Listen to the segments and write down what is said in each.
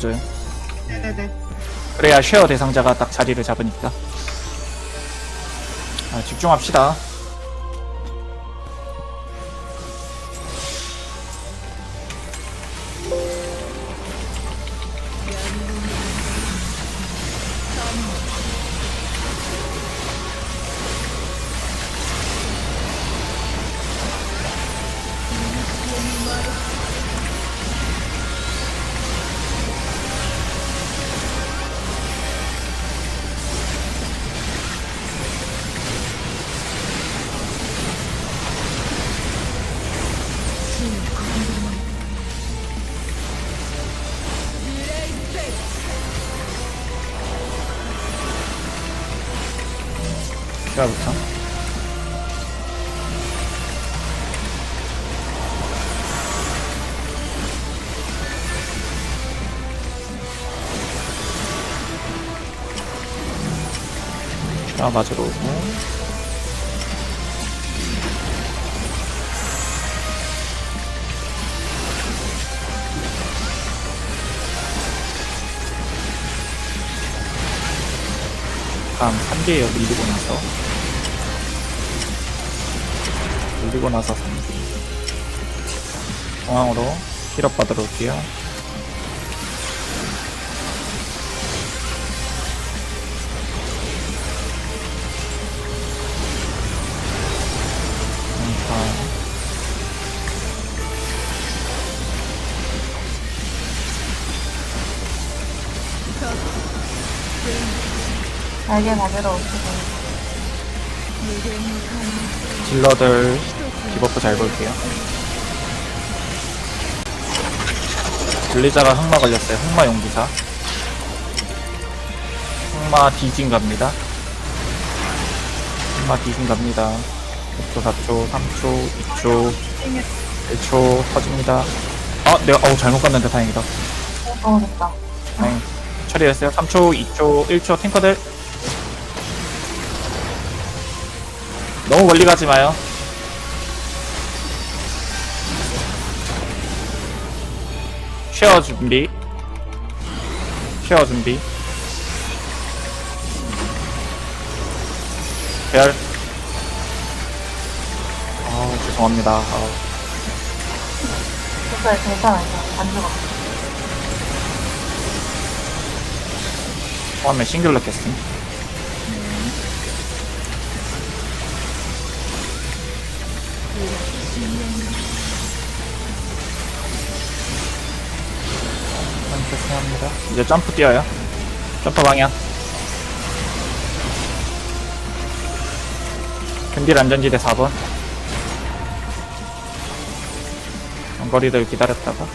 줘요. 네네네. 그래야 쉐어 대상자가 딱 자리를 잡으니까. 아, 집중합시다. 시작부터. 자, 맞으러 오고. 다음 3개예요, 밀리고 나서. 밀리고 나서 3개. 중앙으로 힐업 받으러 올게요. 자, 날개 맞으러 오시고. 딜러들 디버프 잘 볼게요. 블리자가 흑마 걸렸어요. 흑마 용기사. 흑마 디진 갑니다. 흑마 디진 갑니다. 6초, 4초, 3초, 2초, 1초 터집니다. 아, 내가 어우 잘못 갔는데 다행이다. 어, 됐다. 다행. 처리했어요. 3초, 2초, 1초 탱커들. 너무 멀리 가지 마요. 쉐어 준비. 쉐어 준비. 별. 아 죄송합니다. 아, 됐어요. 괜찮아요. 안 죽어. 처음에 싱글러 캐스팅. 캐 합니다. 이제 점프 뛰어요. 점프 방향. 근딜 안전지대 4번. 원거리들 기다렸다가.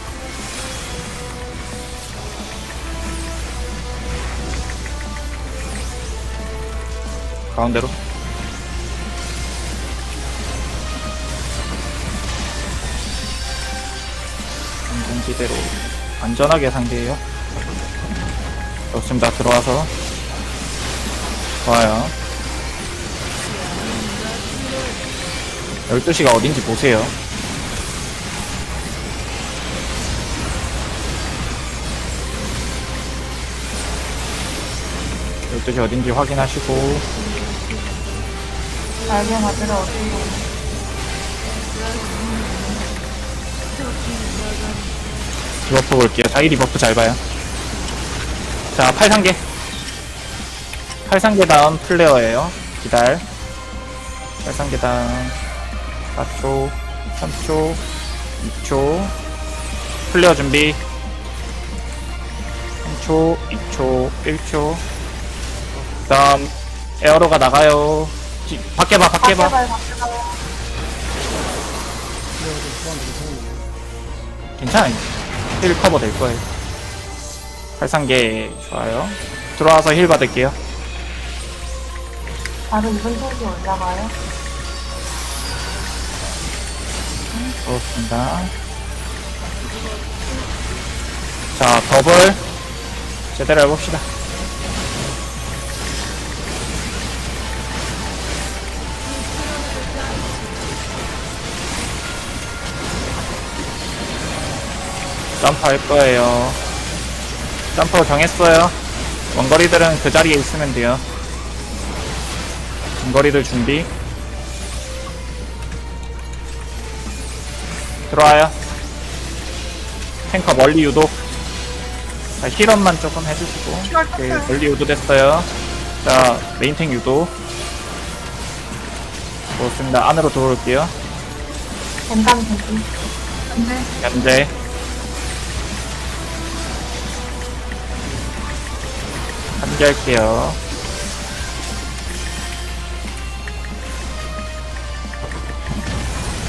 가운데로. 안전지대로 안전하게 상대해요. 좋습니다. 들어와서 좋아요. 12시가 어딘지 보세요. 시 어딘지 확인하시고 날개 맞으러 오시고. 디버프 볼게요. 자기 디버프 잘 봐요. 자, 8상계. 8상계 다음 플레어예요. 기다려. 8상계 다음 4초, 3초, 2초. 플레어 준비. 3초, 2초, 1초. 다음 에어로가 나가요. 지- 밖에 봐, 밖에 봐. 봐요. 괜찮아요. 힐 커버 될 거예요. 8상계 좋아요. 들어와서 힐 받을게요. 바로 이분 소리 올라가요. 좋습니다. 자, 더블 제대로 해봅시다. 점프 할 거예요. 점프 정했어요. 원거리들은 그 자리에 있으면 돼요. 중거리들 준비. 들어와요. 탱커 멀리 유도. 자, 힐업만 조금 해주시고. 오케이, 멀리 유도 됐어요. 자, 메인탱 유도. 좋습니다. 안으로 들어올게요. 뱀감 대기. 근데 현재. 한개할게요.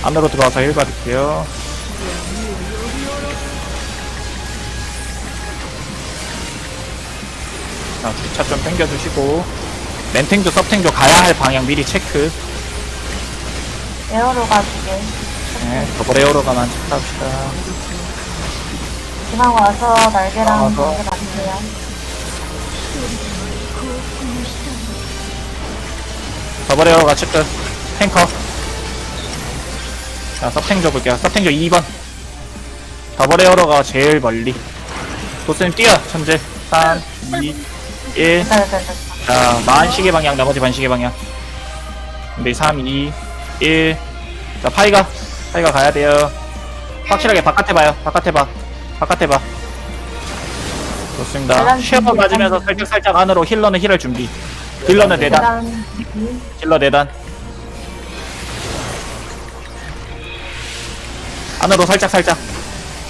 안으로 들어와서 힐 받을게요. 자, 주차 좀 당겨주시고. 멘탱도 서탱도 가야 할 방향 미리 체크. 에어로 가지게. 네, 더블 에어로 가만 체크합시다. 중앙 와서 날개랑. 날개 맞으세요. 더블에어로가 체크. 탱커. 자, 서탱조 볼게요. 서탱조 2번. 더블에어로가 제일 멀리. 도스님 뛰어, 천재. 3, 2, 1. 됐다, 됐다, 됐다. 자, 만 시계 방향, 나머지 반 시계 방향. 근데 3, 2, 1. 자, 파이가. 파이가 가야 돼요. 확실하게 바깥에 봐요. 바깥에 봐. 바깥에 봐. 좋습니다. 계단 쉐어 준비, 맞으면서 살짝 살짝 안으로 힐러는 힐을 준비. 딜러는 네 내단. 힐러 내단. 안으로 살짝 살짝.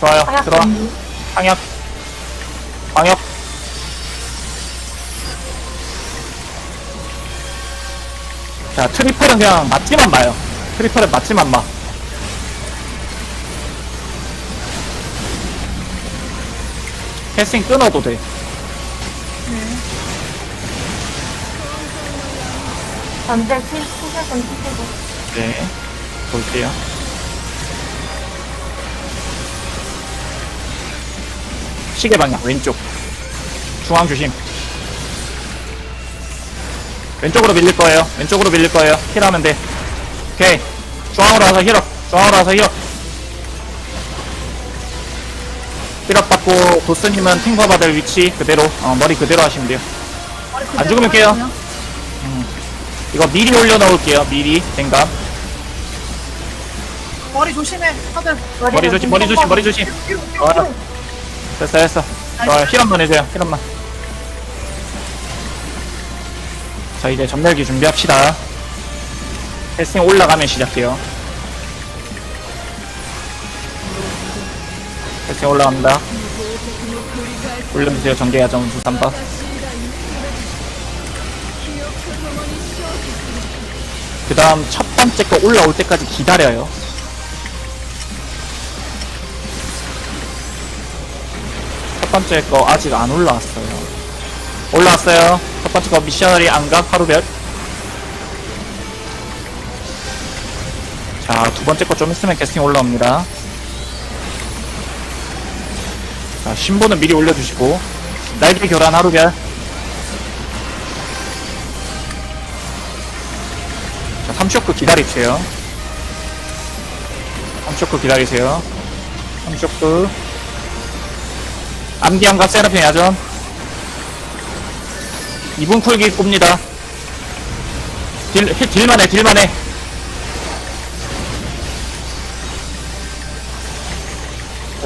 좋아요. 들어와. 준비. 방역. 방역. 자, 트리플은 그냥 맞지만 마요. 트리플은 맞지만 마. 패싱 끊어도 돼. 전제 치, 치세금 치시고. 네. 볼게요. 시계 방향, 왼쪽. 중앙 조심. 왼쪽으로 밀릴 거예요. 왼쪽으로 밀릴 거예요. 힐하면 돼. 오케이. 중앙으로 와서 힐업. 중앙으로 와서 힐업. 힐업 받고, 도스님은 팅거 받을 위치 그대로, 어, 머리 그대로 하시면 돼요. 안 죽으면 깨요. 이거 미리 올려놓을게요. 미리. 생각. 머리 조심해 다들 머리 조심, 머리 조심, 머리 조심. 뒤로 뒤로 어, 뒤로 됐어, 됐어. 어, 힐업만 해줘요, 힐업만. 자, 이제 전멸기 준비합시다. 패싱 올라가면 시작해요. 패싱 올라갑니다. 올려주세요, 전개야 점수 3번. 그 다음 첫 번째 거 올라올 때까지 기다려요. 첫 번째 거 아직 안 올라왔어요. 올라왔어요. 첫 번째 거 미셔너리 안각 하루별. 자, 두 번째 거 좀 있으면 캐스팅 올라옵니다. 자, 신보는 미리 올려주시고. 날개 교란 하루별. 자, 3쇼크 기다리세요. 3쇼크 기다리세요. 3쇼크. 암기함과 세라핀 야전 2분 쿨기 꼽니다 딜, 힐, 딜만해 딜만해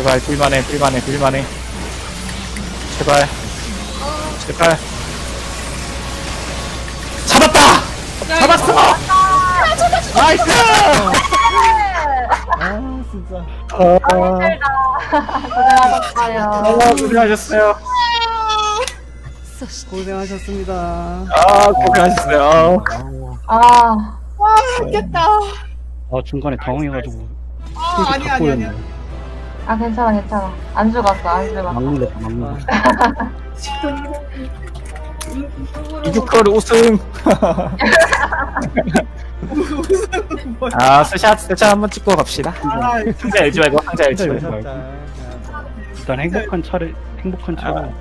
제발 딜만해 딜만해 딜만해 제발 제발 잡았다! 잡았어! 나이스! 아 진짜 아, 고생하셨어요. 아 고생하셨어요 고생하셨습니다. 아 고생하셨어요 아, 와 죽겠다 아 중간에 당황해가지고 아 아니 아니 아니 아, 괜찮아, 괜찮아. 안 죽었어, 안 죽었어. 막는다 막는다. 이주컬 우승. 아 스샷 스샷 한번 찍고 갑시다. 아 상자 열지 말고 상자 열지 말고. 일단 행복한 차를 행복한 차로